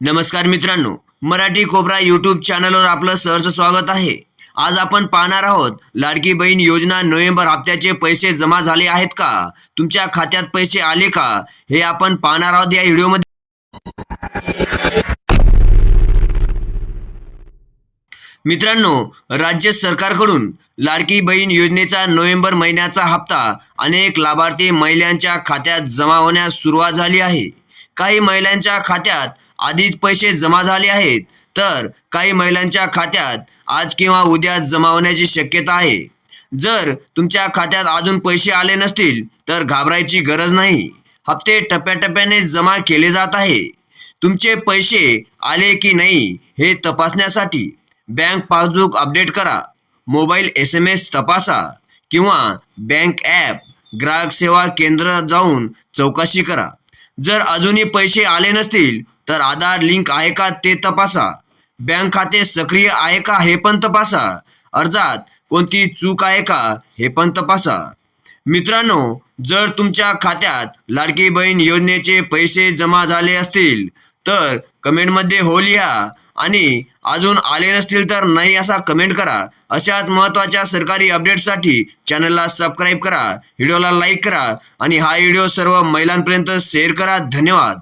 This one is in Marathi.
नमस्कार मित्रांनो मराठी कोबरा यूट्यूब चॅनलवर आपलं सहर्ष स्वागत आहे. आज आपण पाहणार आहोत लाडकी बहीण योजना नोव्हेंबर हप्त्याचे पैसे जमा झाले आहेत का? तुमच्या खात्यात पैसे आले का? हे आपण पाहणार आहोत या व्हिडिओमध्ये मित्रांनो राज्य सरकारकडून लाडकी बहीण योजनेचा नोव्हेंबर महिन्याचा हप्ता अनेक लाभार्थी महिलांच्या खात्यात जमा होण्यास सुरुवात झाली आहे. काही महिलांच्या खात्यात आधीच पैसे जमा झाले आहेत तर काही महिलांच्या खात्यात आज किंवा उद्या जमा होण्याची शक्यता आहे. जर तुमच्या खात्यात अजून पैसे आले नसतील तर घाबरायची गरज नाही. हप्ते टप्प्याटप्प्याने जमा केले जात आहे. तुमचे पैसे आले की नाही हे तपासण्यासाठी बँक पासबुक अपडेट करा. मोबाईल एस एम एस तपासा किंवा बँक ॲप ग्राहक सेवा केंद्र जाऊन चौकशी करा. जर अजूनही पैसे आले नसतील तर आधार लिंक आहे का ते तपासा. बँक खाते सक्रिय आहे का हे पण तपासा. अर्जात कोणती चूक आहे का हे पण तपासा. मित्रांनो जर तुमच्या खात्यात लाडकी बहीण योजनेचे पैसे जमा झाले असतील तर कमेंटमध्ये हो लिहा आणि अजून आले नसतील तर नाही असा कमेंट करा. अशाच महत्त्वाच्या सरकारी अपडेटसाठी चॅनलला सबस्क्राईब करा. व्हिडिओला लाईक करा. आणि हा व्हिडिओ सर्व महिलांपर्यंत शेअर करा. धन्यवाद.